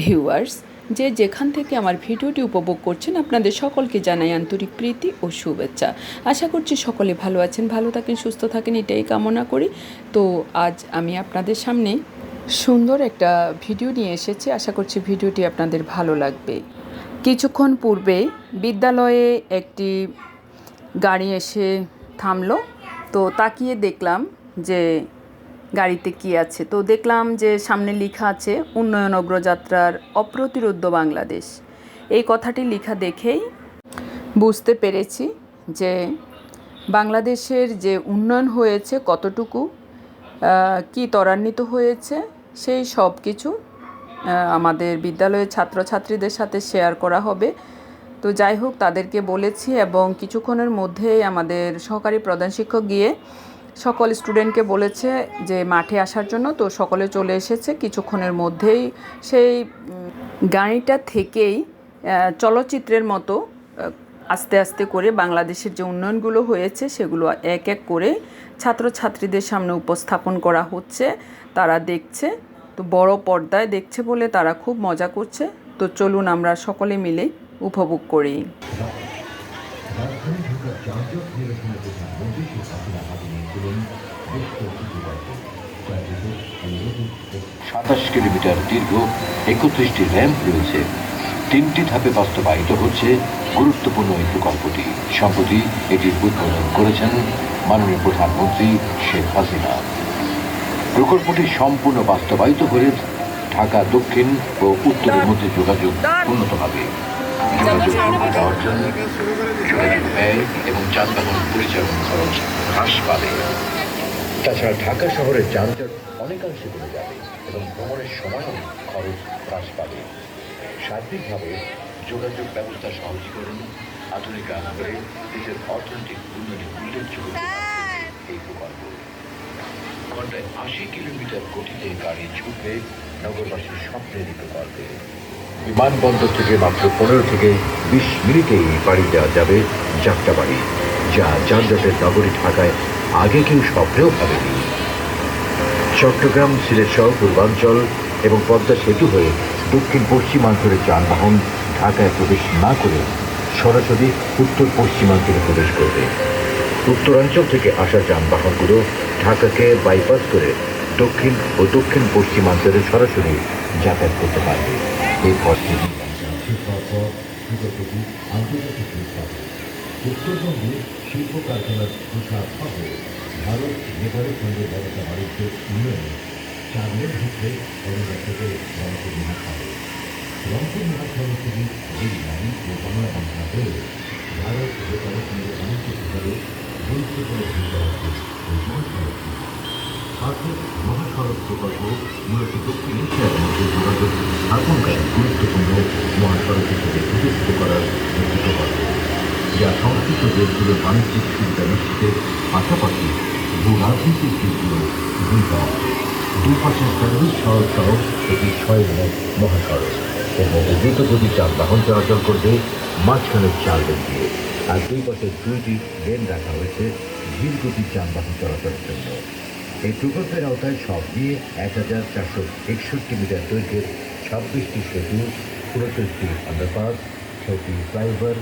Viewers, যে যেখান থেকে আমার ভিডিওটি উপভোগ করছেন, আপনাদের সকলকে জানাই আন্তরিক প্রীতি ও শুভেচ্ছা। আশা করছি সকলে ভালো আছেন, ভালো থাকেন, সুস্থ থাকেন, এটাই কামনা করি। তো আজ আমি আপনাদের সামনে সুন্দর একটা ভিডিও নিয়ে এসেছি। আশা করছি ভিডিওটি আপনাদের ভালো লাগবে। কিছুক্ষণ পূর্বে বিদ্যালয়ে একটি গাড়ি এসে থামলো। তো তাকিয়ে দেখলাম যে গাড়িতে কি আছে? তো দেখলাম যে সামনে লেখা আছে, উন্নয়ন অগ্রযাত্রার অপ্রতিরোধ্য বাংলাদেশ। এই কথাটি লেখা দেখেই বুঝতে পেরেছি যে বাংলাদেশের যে উন্নয়ন হয়েছে কতটুকু কি ত্বরান্বিত হয়েছে, সেই সব কিছু আমাদের বিদ্যালয়ের ছাত্রছাত্রীদের সাথে শেয়ার করা হবে। তো যাই হোক, তাদেরকে বলেছি এবং কিছুক্ষণের মধ্যেই আমাদের সহকারী প্রধান শিক্ষক গিয়ে সকল স্টুডেন্টকে বলেছে যে মাঠে আসার জন্য, তো সকলে চলে এসেছে। কিছুক্ষণের মধ্যেই সেই গাড়িটা থেকেই চলচ্চিত্রের মতো আস্তে আস্তে করে বাংলাদেশের যে উন্নয়নগুলো হয়েছে, সেগুলো এক এক করে ছাত্রছাত্রীদের সামনে উপস্থাপন করা হচ্ছে, তারা দেখছে। তো বড় পর্দায় দেখছে বলে তারা খুব মজা করছে। তো চলুন আমরা সকলে মিলে উপভোগ করি। সাতাশ কিলোমিটার দীর্ঘ একত্রিশটি র্যাম্প রয়েছে। তিনটি ধাপে বাস্তবায়িত হচ্ছে গুরুত্বপূর্ণ এই প্রকল্পটি। সম্প্রতি এটির উদ্বোধন করেছেন মাননীয় প্রধানমন্ত্রী শেখ হাসিনা। প্রকল্পটি সম্পূর্ণ বাস্তবায়িত হলে ঢাকা দক্ষিণ ও উত্তরের মধ্যে যোগাযোগ উন্নত হবে যোগাযোগ ব্যয় এবং যানবাহন পরিচালন খরচ হ্রাস পাবে। তাছাড়া ঢাকা শহরের যানজট অনেকাংশে কমে যাবে এবং ভ্রমণের সময়ও খরচ হ্রাস পাবে। সার্বিকভাবে যোগাযোগ ব্যবস্থা সহজীকরণ আধুনিকায়ন করে দেশের অর্থনৈতিক উন্নয়নে উল্লেখযোগ্য এই প্রকল্প। ঘন্টায় আশি কিলোমিটার গতিতে গাড়ি ছুটবে নগরবাসীর স্বপ্নের এই প্রকল্পে। বিমানবন্দর থেকে মাত্র পনেরো থেকে বিশ মিনিটেই বাড়ি দেওয়া যাবে যাত্রাবাড়ি, যা যানজটের নগরী ঢাকায় আগে কেউ স্বপ্নেও ভাবেনি। চট্টগ্রাম, সিলেট সহ পূর্বাঞ্চল এবং পদ্মা সেতু হয়ে দক্ষিণ পশ্চিমাঞ্চলের যানবাহন ঢাকায় প্রবেশ না করে সরাসরি উত্তর পশ্চিমাঞ্চলে প্রবেশ করবে। উত্তরাঞ্চল থেকে আসা যানবাহনগুলো ঢাকাকে বাইপাস করে দক্ষিণ ও দক্ষিণ পশ্চিমাঞ্চলে সরাসরি যাতায়াত করতে পারবে। এই পথটি আন্তর্জাতিক উত্তরবঙ্গে শিল্প কারখানার প্রসার হবে। ভারত নেপালের সঙ্গে ব্যবসা বাণিজ্য উন্নয়নে চাঁদের ভিতরে অবদান থেকে রংপুর মহাসাগর রংপুর মহাসাগর থেকে এই লাইন ও বাংলা ভাষা হয়ে ভারত নেপালের সঙ্গে বাণিজ্য বিভাগে গুরুত্বপূর্ণ ভূমিকা মহাসড়কটি আর্থিক মহাসড়ক প্রকল্প মূলত দক্ষিণ এশিয়ার মধ্যে যোগাযোগ স্থাপনকারী গুরুত্বপূর্ণ মহাসড়ক হিসেবে বিবেচিত করার একটি প্রকল্প যা সংশ্লিষ্ট দেশগুলোর বাণিজ্যিক সুবিধা নিশ্চিতের পাশাপাশি ভূ রাজনৈতিক দিকগুলো ভূমিকা পাশে সার্ভিস সড়ক সহ এটি ছয় লেন মহাসড়ক এবং দ্রুতগতি যানবাহন চলাচল করবে মাঝখানের চার লেন দিয়ে। আর দুই পাশে দুইটি লেন রাখা হয়েছে ধীরগতি যানবাহন চলাচলের জন্য। এই প্রকল্পের আওতায় সব নিয়ে এক হাজার চারশো একষট্টি মিটার দৈর্ঘ্যের ছাব্বিশটি সেতু, উনচল্লিশটি আন্ডারপাস ছয়টি ফ্লাইওভার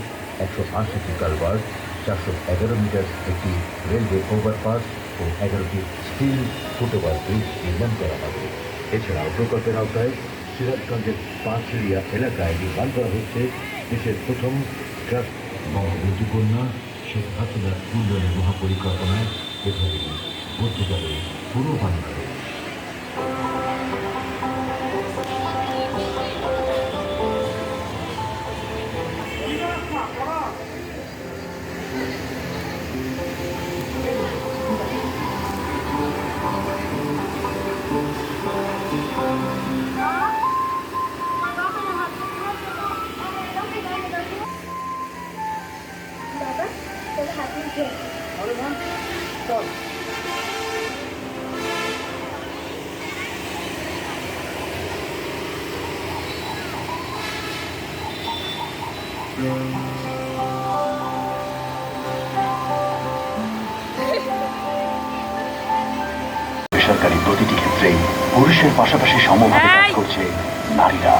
একশো আশিটি কালভার্ট, চারশো এগারো মিটার একটি রেলওয়ে ওভারপাস ও এগারোটি স্টিল ফুটওভার ব্রিজ নির্মাণ করা হবে। এছাড়াও প্রকল্পের আওতায় সিরাজগঞ্জের পাঁচড়িয়া এলাকায় নির্মাণ করা হচ্ছে দেশের প্রথম ট্রাক বঙ্গবন্ধু কন্যা শেখ হাসিনার উন্নয়নের মহাপরিকল্পনায় এভাবে বলতে যাবে পুরো বাংলাদেশ বেসরকারি প্রতিটি ক্ষেত্রেই পুরুষের পাশাপাশি সমভাবে কাজ করছে নারীরা।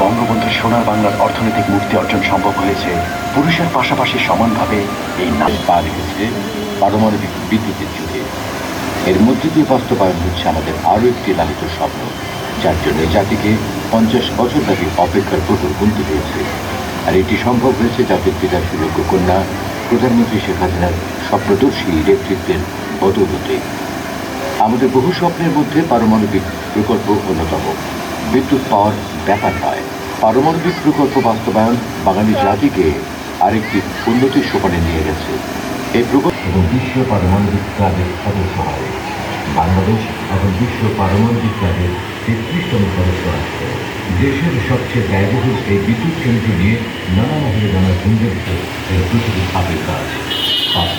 বঙ্গবন্ধুর সোনার বাংলার অর্থনৈতিক মুক্তি অর্জন সম্ভব হয়েছে। পুরুষের পাশাপাশি সমানভাবে এই নারী পা রেখেছে পারমাণবিক বিদ্যুতের যুগে। এর মধ্যে দিয়ে বাস্তবায়ন হচ্ছে আমাদের আরও একটি লালিত স্বপ্ন, যার জন্য জাতিকে পঞ্চাশ বছর ব্যাপী অপেক্ষার প্রহর গুনতে হয়েছে আর এটি সম্ভব হয়েছে জাতির পিতার সুযোগ্য কন্যা, প্রধানমন্ত্রী শেখ হাসিনার স্বপ্নদর্শী নেতৃত্বের বদৌলতে। আমাদের বহু স্বপ্নের মধ্যে পারমাণবিক প্রকল্প অন্যতম। বিদ্যুৎ পাওয়ার ব্যাপার নয়। পারমাণবিক প্রকল্প বাস্তবায়ন বাঙালি জাতিকে আরেকটি উন্নতির সোপানে নিয়ে গেছে। এই প্রকল্প এবং বিশ্ব পারমাণবিক ক্লাবের সদস্য হয়। বাংলাদেশ এখন বিশ্ব পারমাণবিক ক্লাবের তেত্রিশতম সদস্য রাষ্ট্র। দেশের সবচেয়ে ব্যয়বহুল এই বিদ্যুৎ কেন্দ্র নিয়ে নানা মহলে নানা গুঞ্জরিত এই পৃথিবীর খাবের কাজ।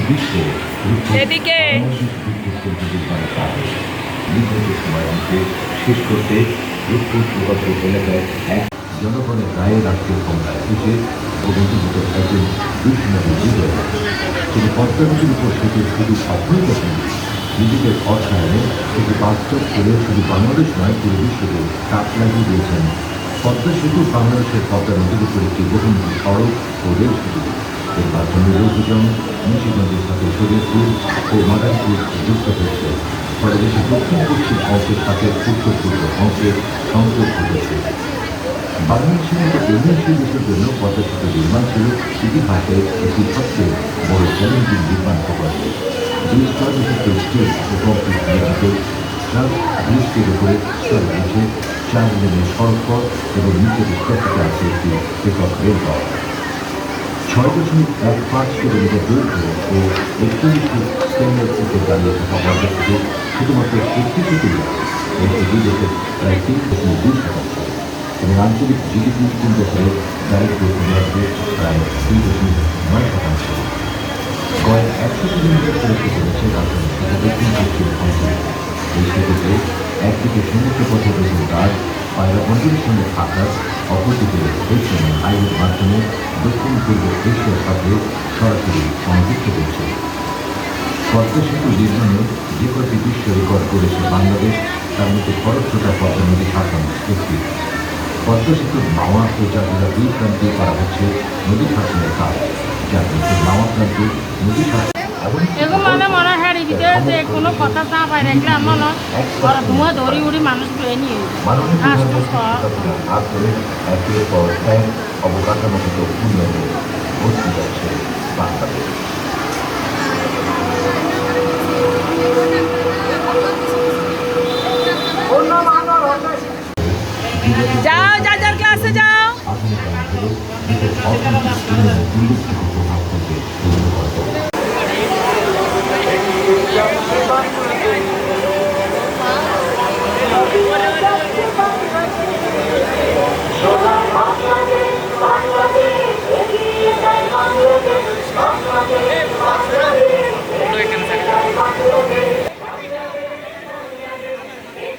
বিশ্বে এদিকে। বিদ্যুৎ কেন্দ্র নির্মাণের কাজ নির্ধারিত মধ্যে শেষ করতে রূপপুর প্রকল্প এলাকায় এক জনগণের রায়ে রাষ্ট্রীয় ক্ষমতায় এসে অবন্ধিত একজন দুঃসময় বিজয় তিনি পদ্মা নদীর উপর সেতু শুধু স্বপ্নই দেখেন নিজেদের অর্থায়নে সেটি বাস্তব করে শুধু বাংলাদেশ নয়, পুরো বিশ্বকে তাক লাগিয়ে দিয়েছেন। পদ্মা সেতু বাংলাদেশের পদ্মা নদীর উপর একটি বহুমুখী সড়ক ও রেল সেতু। এর মাধ্যমে রঘুজন মুন্সিগঞ্জের সাথে শরীয়তপুর ও মাদারীপুর যুক্ত হয়েছে। ফলে দেশের দক্ষিণ পশ্চিম অংশের সাথে উত্তর পূর্ব অংশের সংযোগ ঘটেছে। বাংলাদেশের মতো উন্নয়নশীল দেশের জন্য সেতু নির্মাণ ছিল ইতিহাসে একটি সবচেয়ে বড় চ্যালেঞ্জিং নির্মাণ প্রকল্প। দুই স্তর বিশিষ্ট স্টেজ ও উপরে স্তর রয়েছে চার লেনের সড়ক এবং নিচের আছে একটি পৃথক রেলপথ ছয় দশমিক এক পাঁচ কিলোমিটার দৈর্ঘ্য ও একচল্লিশ ফুট স্টেনের উপর দাঁড়িয়ে শুধুমাত্র একটি সেতুই এটি দুই দেশের প্রায় তিন দশমিক দুই শতাংশ এবং আঞ্চলিক জিডিপি তিন বছরে দারিদ্র কমে আসবে প্রায় দুই দশমিক নয় শতাংশ কয়েক একশো কিলোমিটার পরিচিত হচ্ছে রাজধানী থেকে দক্ষিণ পশ্চিম অঞ্চলে এই সেতুতে একদিকে সমুদ্র পথে রয়েছে কাজ পায়রা অঞ্চলের সঙ্গে আকাশ অপরদিকে এশিয়ান হাইওয়ের মাধ্যমে দক্ষিণ পূর্ব এশিয়ার সাথে সরাসরি সংযুক্ত করছে পদ্মা নির্মাণে যে কয়টি বিশ্ব রেকর্ড করেছে বাংলাদেশ, তার মধ্যে খরস্রোতা পদ্মা নদী শাসন একটি। পদ্মা সেতুর মাওয়া ও চারদিকে দুই প্রান্তে করা হচ্ছে নদী শাসনের কাজ। মধ্যে মাওয়া প্রান্তে নদী শাসন এগো মানে মনে হেৰি ভিতৰত যে কোনো কথা চা পাই থাকিলে মন ঘৰত ধুমুহা ধৰি উৰি মানুহ লৈ নিয়ে ধরে অবকাঠামোগত উন্নয়নে বাংলাদেশ যাও যার যার ক্লাসে যাও আধুনিকায়ন হলে দেশের অর্থনৈতিক উন্নয়নে উল্লেখযোগ্য প্রভাব ফেলবে এই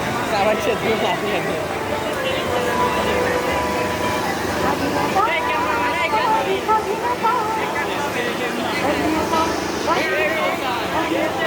প্রকল্প স্বাধীনতা স্বাধীনতা স্বাধীনতা